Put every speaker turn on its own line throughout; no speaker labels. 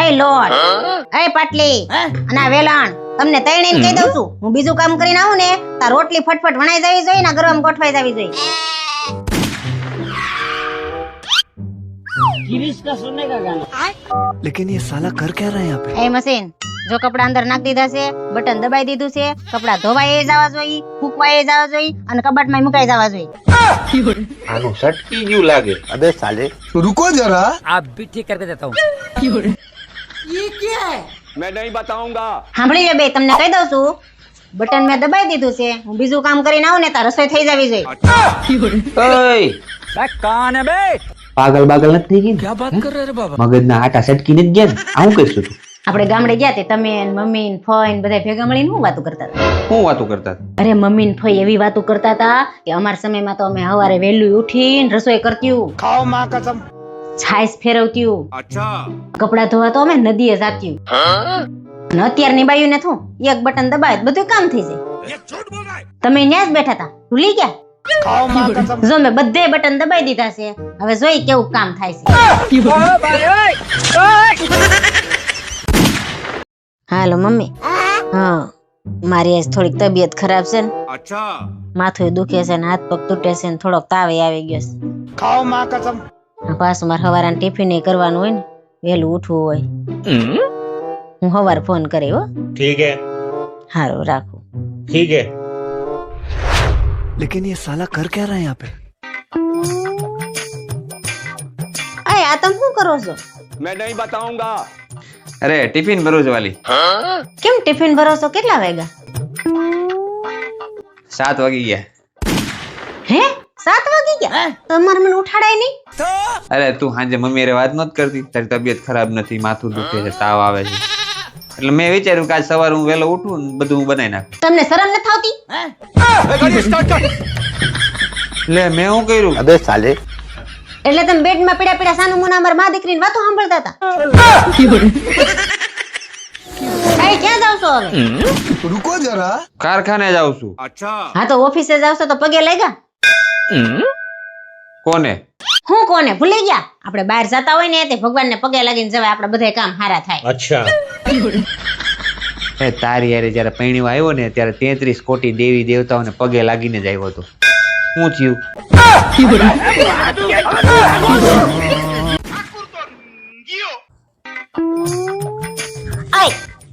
એ લોટ એ પાટલી અને આ વેલણ તમને તૈણીને કહી દઉં છું હું બીજું કામ કરીને આવું ને તાર રોટલી ફટફટ વણાઈ જવી જોઈએ ને ગરમ ગોઠવાઈ જવી જોઈએ
लेकिन ये साला कर क्या रहा है यहाँ पे
એ મશીન જો કપડા અંદર નાખી દીધા છે બટન દબાઈ દીધું છે કપડા ધોવાય જવા જોઈએ ફૂંકવાય જવા જોઈએ અને કબાટમાં મુકાઈ જવા જોઈએ.
આનું સટકી ગયું લાગે.
અબે સાલે.
રુકો જરા.
આપ ભી કરી દેતા હું. ये
क्या है मैं नहीं
સાંભળી લે બે તમને કહી દઉં છું. બટન મેં દબાઈ દીધું છે હું બીજું કામ કરીને આવું ને તાર રસોઈ થઈ જવી જોઈએ.
ઓય કાને બે.
પાગલ બાગલ નથી થઈ ગઈ
ક્યાં વાત કર રે બાબા?
મગજના આટા સટકીને જ ગયા આવું કહીશું તું.
આપણે ગામડે ગયા તે તમે ને મમ્મી ને ફઈ ને બધા ભેગા મળીને હું વાતો કરતા હતા?
વાતો કરતા
અરે મમ્મી ને ફઈ એવી વાતો કરતા હતા કે અમારા સમયમાં તો અમે સવારે વહેલું ઉઠીને રસોઈ કરતીયું.
ખાઓ માં કસમ.
છાસ ફેરવતીયું.
અચ્છા.
કપડા ધોવા તો અમે નદીએ જાતીયું. અને અત્યારની બાયું ને થું. એક બટન દબાય બધું કામ થઈ જાય. તમે ન્યાજ બેઠા હતા ભૂલી ગયા? જો બટન દબાઈ દીધા છે. હવે જોઈ કેવું કામ થાય છે. હાલો મમ્મી. હા મારી આજ થોડીક તબિયત ખરાબ છે ને.
અચ્છા.
માથું દુખે છે ને હાથ પગ તૂટે છે ને થોડોક તાવે આવી ગયો છે.
ખાઓ માં
કસમ. પાછું મારે હવારાન ટિફિન કરવાનું હોય ને વહેલું ઉઠવું હોય. હું હવાર ફોન કરી હો.
ઠીક હે.
હારું રાખું.
ઠીક હે.
लेकिन ये साला कर क्या रहा है यहाँ पे
अरे आतम क्यों करो सो
मैं नहीं बताऊंगा
અરે ટિફિન ભરું છું વાલી.
કેમ ટિફિન ભરો છો કેટલા વાગ્યા?
સાત વાગી ગયા.
હે? સાત વાગી ગયા? તમારે મને ઉઠાડાય નહીં?
અરે તું સાંજે મમ્મી રે વાત નત કરતી. તારી તબિયત ખરાબ નથી માથું દુખે છે તાવ આવે છે. એટલે મેં વિચાર્યું કે આજ સવારે હું વહેલો ઉઠું ને બધું હું બનાવી નાખું.
તમને શરમ નથી આવતી?
લે મેં શું કર્યું?
અબે સાલે.
એટલે તમે બેડમાં પીડા પીડા સાનું મુના અમાર મા દીકરીની વાતો સાંભળતા હતા. કારખાને જાવ છું હા તો ઓફિસે જાવ તો પગે લાગ્યા?
કોને?
હું કોને? ભૂલી ગયા? આપણે બહાર જતા હોય ને તે ભગવાનને પગે લાગીને જવાય આપણે બધે કામ હારા થાય.
અચ્છા.
એ તારી યારે જ્યારે પૈણીઓ આવ્યો ને ત્યારે તેત્રીસ કોટી દેવી દેવતાઓને પગે લાગીને જ આવ્યો હતો. શું થયું.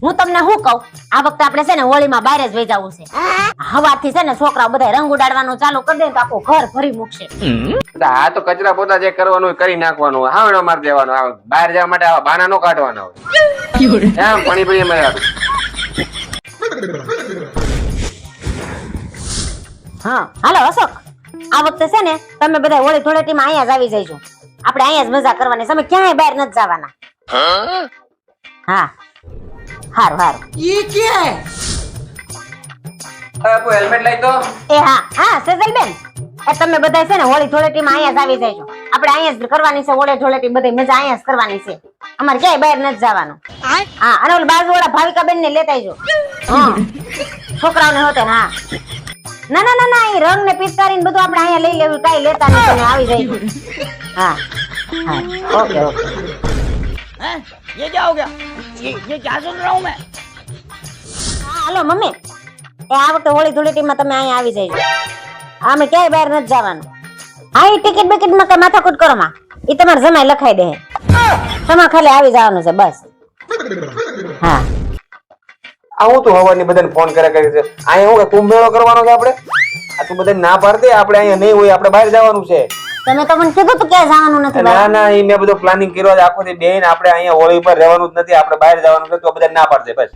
હું તમને શું કહું? આ વખતે આપણે છે ને હોળીમાં બહાર જ વહી જવું છે. હવાથી છે ને છોકરાઓ બધા રંગ ઉડાડવાનું ચાલુ કરી દે તો આખું ઘર ભરી મૂકશે.
આ તો કચરા પોતા જે કરવાનું હોય કરી નાખવાનું હાવણો માર દેવાનો આવે બહાર જવા માટે આવા બાના નો કાઢવાના હોય. એમ ભણી ભણી મેં
હા હાલો અશોક. આ વખતે છે ને તમે બધા હોળી ધૂળેટીમાં અહીંયા જ આવી જઈશું આપણે અહીંયા જ મજા કરવાની. છે અમે ક્યાંય બહાર નથી જવાના. હા. હારું હારું.
હેલ્મેટ લઈ તો
એ હા હા સેજલબેન. એ તમે બધા છે ને હોળી ધૂળેટીમાં અહીંયા જ આવી જઈશું આપણે અહીંયા જ કરવાની છે હોળી ધૂળેટી બધી મજા અહીંયા જ કરવાની છે. અમારે ક્યાંય બહાર નથી જવાનું. હા અને ઓલી બાજુવાળા ભાવિકાબેન ને લેતા આવજો. હા. છોકરાઓને હોતે ને હા. ના ના ના ના એ રંગ ને પિચકારી ને બધું આપણે અહીંયા લઈ લેવું કાંઈ લેતા નહીં તમે આવી જઈશું હા હા ઓકે ઓકે
ये क्या हो गया ये ये क्या सुन रहा हूँ मैं
હા હાલો મમ્મી એ આ વખતે હોળી ધૂળેટીમાં તમે અહીંયા આવી જઈજો અમે ક્યાંય બહાર નથી જવાનું હા એ ટિકિટ બિકિટ માં કઈ માથાકૂટ કરો માં એ તમારે જમાઈ લખાઈ દે તમારે ખાલી આવી જવાનું છે બસ હા
આવું તું હવાની બધાને ફોન કરે કરે છે. અહીંયા હું કુંભ મેળો કરવાનો છે આપણે? આ તું બધાને ના પાડ દે આપણે અહીંયા નહીં હોય આપણે બહાર જવાનું છે.
તમે તો મને કીધું તું ક્યાં જવાનું નથી
ના. ના એ મેં બધો પ્લાનિંગ કર્યો છે. આખો દી બેન આપણે અહીંયા હોળી પર રહેવાનું જ નથી આપણે બહાર જવાનું છે તો બધા ના પાડ દે બસ.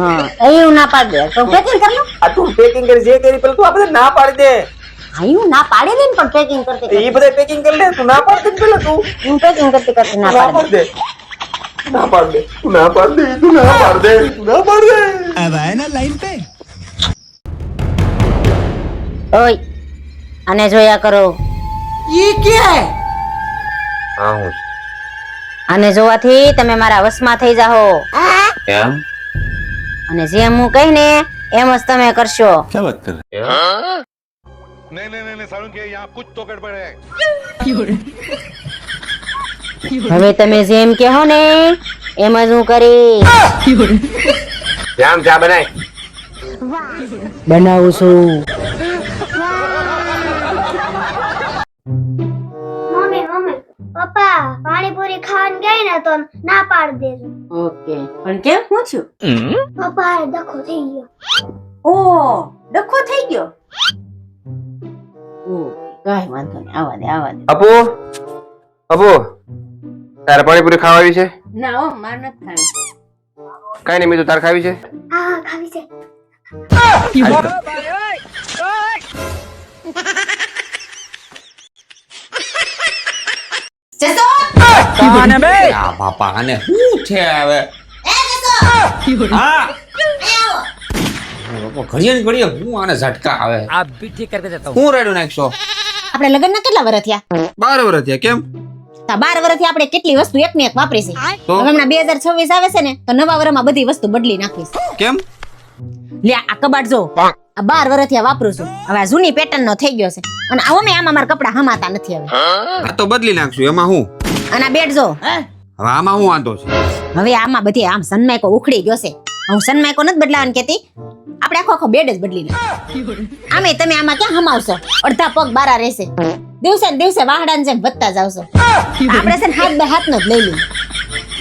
હા એવું ના પાડ. દે તો પેકિંગ કર લો.
આ તું પેકિંગ કરી જે કરી પેલું તું આ બધા ના પાડ દે.
હા ના પાડી નહીં ને પણ પેકિંગ કરતી.
એ બધા પેકિંગ કરી લે તું ના પાડ દે પેલા તું.
હું પેકિંગ કરતી કરતી ના પાડ
દે. ના પાડ દે તું ના પાડ દે તું ના પાડ દે તું ના પાડ દે
अब आए ना लाइन पे
ઓય અને જોયા કરો
હા હું
આને જોવાથી તમે મારા વશમાં થઈ જાઓ
એમ
અને જેમ હું કહી ને એમ જ તમે કરશો
क्या बात कर रहे
नहीं नहीं नहीं नहीं सारुण के यहाँ कुछ तो गड़बड़ है
હવે તમે જેમ કહો ને એમ જ હું કરીશ.
જામ ચા બનાય.
બનાવું છું.
મમ્મી મમ્મી પપ્પા પાણીપુરી ખાવાનું ગઈ ને તો ના પાડી દેજો.
ઓકે. પણ કેમ? હું છું?
પપ્પા ડખો થઈ ગયો.
ઓ ડખો થઈ ગયો? ઓ કઈ વાંધો નહીં. આવા દે આવા દે.
અપુ અપુ તારે પાણીપુરી ખાવાની છે?
ના હો માર નથી ખાવી.
કઈ નહીં મીતુ તાર ખાવી છે.
હા ખાવી છે.
પાને
આ બાપા આને શું છે હવે હા ને હું આને ઝટકા આવે
આ બીઠી કરકે
હું રેડું નાખશો
આપણે લગ્ન ના કેટલા વર્ષ થયા?
12 વર્ષ થયા કેમ?
તા બાર વર્ષથી આપણે કેટલી વસ્તુ એક ને એક વાપરી છે.
તો?
હવે હમણાં બે હજાર છવ્વીસ આવે છે ને તો નવા વર્ષમાં બધી વસ્તુ બદલી નાખીશ.
કેમ?
લે આ કબાટ જો આ બાર વર્ષથી આ વાપરું છું. હવે આ જૂની પેટર્ન નો થઈ ગયો છે. અને આવો મેં આમાં મારા કપડા હમાતા નથી હવે.
આ તો બદલી નાખશું એમાં હું?
અને આ બેડ જો.
હવે આમાં હું વાંધો છે?
હવે આમાં બધી આમ સનમાઈકો ઉખડી ગયો છે. હું સનમાઈકો નથી બદલાવાની કેતી આપણે આખો આખો બેડ જ બદલી નાખ આમે તમે આમાં ક્યાં હમાવશો? અડધા પગ બારા રહેશે. દિવસે ને દિવસે વાહડાને જેમ વધતા જાવશો. આપણે છે ને હાથ બે હાથ નો જ લઈ લઈએ.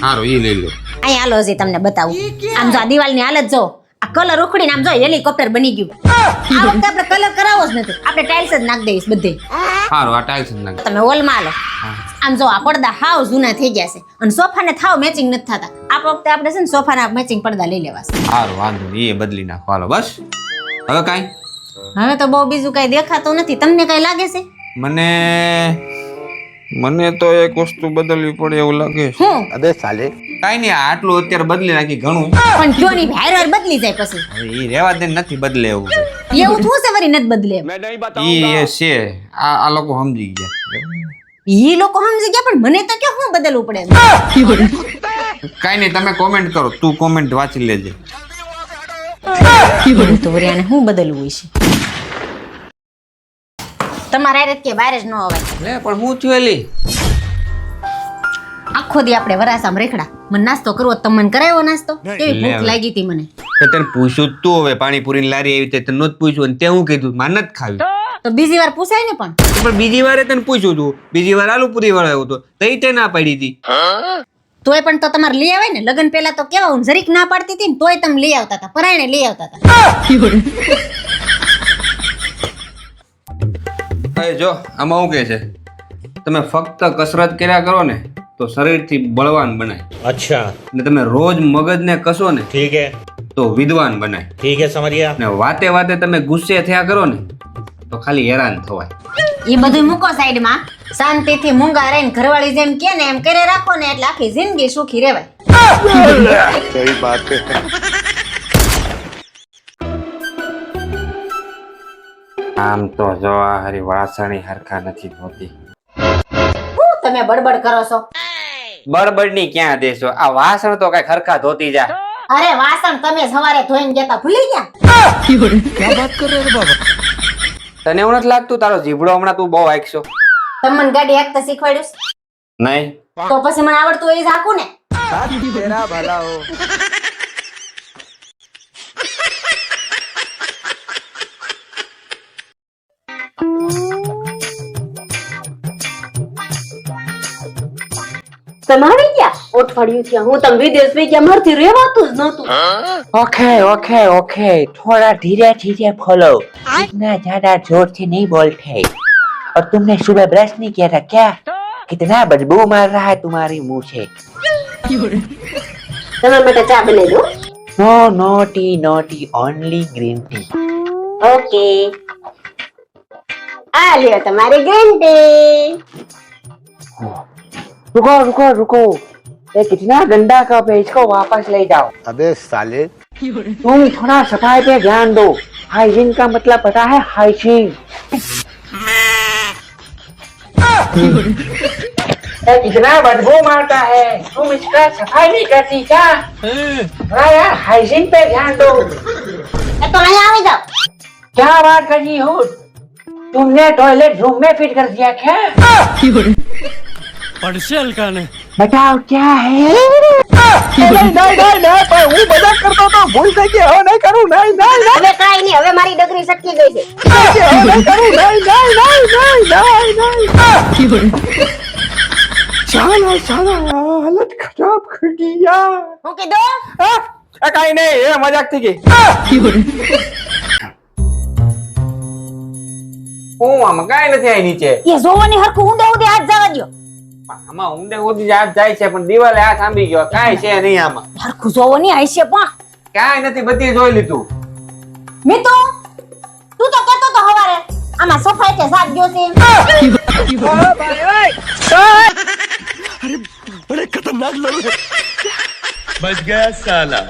હારો ઈ લઈ લો.
અહીંયા હાલો હજી તમને બતાવું. આમ જો આ દિવાલની હાલત જો આ કલર ઉખડીને આમ જો હેલિકોપ્ટર બની ગયું. આ વખતે આપણે કલર કરાવવો જ નથી. આપણે ટાઇલ્સ જ નાખ દઈશ બધે.
હારો આ ટાઇલ્સ જ નાખ
તમે હોલમાં હાલો. આમ જો આ પડદા હાવ જૂના થઈ ગયા છે. અને સોફાને થાવ મેચિંગ નથી થતા. આ વખતે આપણે છે ને સોફાના મેચિંગ પડદા લઈ લેવા
હારો વાંધો નહીં એ બદલી નાખો. હાલો બસ. હવે કાંઈ?
હવે તો બહુ બીજું કઈ દેખાતું નથી. તમને કઈ લાગે છે?
મને મને તો એક વસ્તુ બદલવી પડે એવું લાગે છે.
હું?
અબે સાલે.
કાઈ નહીં આટલું અત્યારે બદલી નાખી ઘણું.
પણ જો ની હેરર બદલી જાય પછી.
હવે એ રેવા દે નથી બદલે એવું.
એવું શું છે વરી નથી બદલે.
મેં
નહીં
બતાવું
એ છે. આ આ લોકો સમજી ગયા.
એ લોકો સમજી ગયા પણ મને તો કે હું બદલવું પડે
કાઈ નહીં તમે કોમેન્ટ કરો. તું કોમેન્ટ વાંચી લેજે.
તો વરિયાને હું બદલવું હોય છે તમારે હારે જ કે બહાર જ ન અવાય.
લે પણ હું થયું એલી?
આખો દી આપણે વરાસામાં રેખડા. મને નાસ્તો કરવો તો તમને કરાવ્યો નાસ્તો? કેવી ભૂખ લાગી હતી મને?
તો તને પૂછ્યું જ તું હવે પાણીપુરીની લારી આવી તે તને નહોતું પૂછ્યું અને તે હું કીધું માન જ ખાવી.
તો બીજી વાર પૂછાય ને પણ.
તો પણ બીજી વારે તને પૂછ્યું તું બીજી વાર આલુ પૂરી વાળો આવ્યો હતો તઈ તે ના પાડી હતી
તોય પણ તો તમારે લઈ આવે ને? લગ્ન પહેલા તો કેવા હું જરીક ના પાડતી હતી ને તોય તમે લઈ આવતા હતા. પરાયણે લઈ આવતા હતા.
થાય જો આમાં શું કહે છે? તમે ફક્ત કસરત કર્યા કરો ને તો શરીરથી બળવાન બનાય.
અચ્છા.
ને તમે રોજ મગજને કસો ને
ઠીક હે.
તો વિદ્વાન બનાય.
ઠીક હે સમરિયા.
ને વાતે વાતે તમે ગુસ્સે થયા કરો ને તો ખાલી હેરાન થવાય.
એ બધું મૂકો સાઈડમાં. શાંતિથી મૂંગા રહીને ઘરવાળી જેમ કે ને એમ કરે રાખો ને એટલે આખી જિંદગી સુખી રહેવાય.
સહી વાત છે
આમ તો જો વાસણી હરખા નથી હોતી.
તમે બડબડ કરો છો?
બડબડની ક્યાં દેશો? આ વાસણ તો કઈ ખરખા ધોતી જા
અરે વાસણ તમે સવારે ધોઈને જતા ભૂલી ગયા?
ક્યાં વાત કરો રે બાબા તને એવું નથી લાગતું તારો જીભડો હમણાં તું બહુ આંકશો
તમને ગાડી હાંકતા શીખવાડ્યું
નહીં.
તો પછી મને આવડતું એ જ હાંકું ને?
ભલા हो
તમે આવી ગયા અઠવાડિયું થયા હું તમે વિદેશ વહી ગયા મારથી રહેવાતું જ નહોતું
ओके ओके ओके थोड़ा धीरे धीरे खोलो इतना ज्यादा जोर से नहीं बोलते और तुमने सुबह ब्रश नहीं किया था क्या कितना बदबू मार रहा है तुम्हारी मुंह से
તમારા માટે ચા બનાવી દો
no no tea no tea only green tea
okay આ લ્યો તમારી ગ્રીન ટી
रुको रुको रुको। ये कितना गंदा कप है इसको वापस ले जाओ।
अबे साले।
तुम थोड़ा सफ़ाई पे ध्यान दो। हाइजीन का मतलब पता है हाइजीन। इतना बदबू मारता है। तुम इसका सफ़ाई नहीं करती क्या? हाँ यार हाइजीन पे ध्यान दो।
तो
क्या बात कर रही हो? तुमने टॉयलेट रूम में फिट कर दिया क्या? પડશે અલકાને બતાવ
ક્યાં હે નહીં નહીં કરતો તો ભૂલ થઈ ગઈ હવે નહીં કરું નહીં નહીં નહીં
હવે મારી ડગરી સટકી ગઈ છે
હવે નહીં કરું નહીં નહીં નહીં નહીં નહીં નહીં એ મજાક થઈ ગઈ
હું આમ કાઈ નથી આઈ નીચે
એ જોવાની હરખું ઊંડા ઊંડે હાથ જવા દો
આમાં ઊંડે સુધી હાથ જાય છે પણ દિવાલે હાથ આંબી ગયો. કાંઈ છે નહીં આમાં.
હરખું જોવો નહીં આવી છે પણ.
કાંઈ નથી બધી જોઈ લીધું.
મિતુ તું તો કહેતો તો હવારે આમાં સફાઈ કે સાત ગયો છે?
અરે અરે ખતરનાક લડો.
બચ ગયા સાલા.